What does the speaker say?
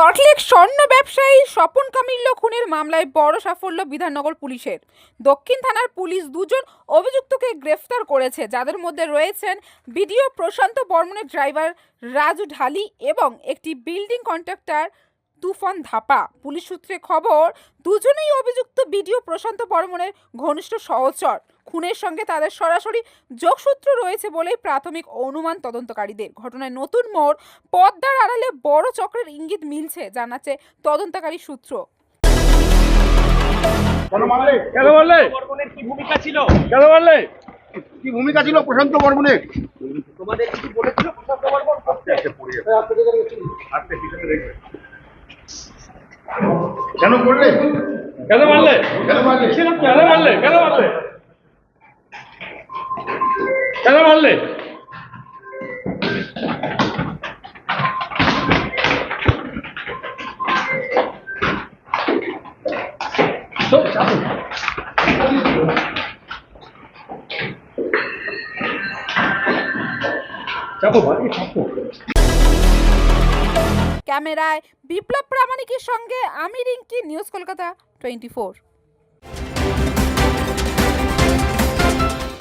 সল্টলেক স্বর্ণ ব্যবসায়ী স্বপন কামিল্য খুনের মামলায় বড় সাফল্য বিধাননগর পুলিশের। দক্ষিণ থানার পুলিশ দুজন অভিযুক্তকে গ্রেফতার করেছে, যাদের মধ্যে রয়েছেন বিডিও প্রশান্ত বর্মনের ড্রাইভার রাজু ঢালি এবং একটি building contractor Tufan Dhapa. Police সূত্রে খবর, দুজনেই অভিযুক্ত বিডিও প্রশান্ত বর্মনের ঘনিষ্ঠ সহচর। খুনের সঙ্গে তাদের সরাসরি যোগসূত্র রয়েছে বলেই প্রাথমিক অনুমান তদন্তকারীদের। ঘটনায় নতুন মোড় পদ্মার আড়ালে বড় চক্রের ইঙ্গিত মিলছে জানাচ্ছে তদন্তকারী সূত্র। কেন মারলে? কেন বললে বর্মনের কি ভূমিকা ছিল? কেন বললে কি ভূমিকা ছিল প্রশান্ত বর্মনের তোমাদের কি বলেছিল প্রশান্ত বর্মন কেন করলে? কেন মারলে? কেন মারলে? কেন মারলে? কেন মারলে। ক্যামেরায় বিপ্লব প্রামাণিকের সঙ্গে আমি Rinki news Kolkata twenty four.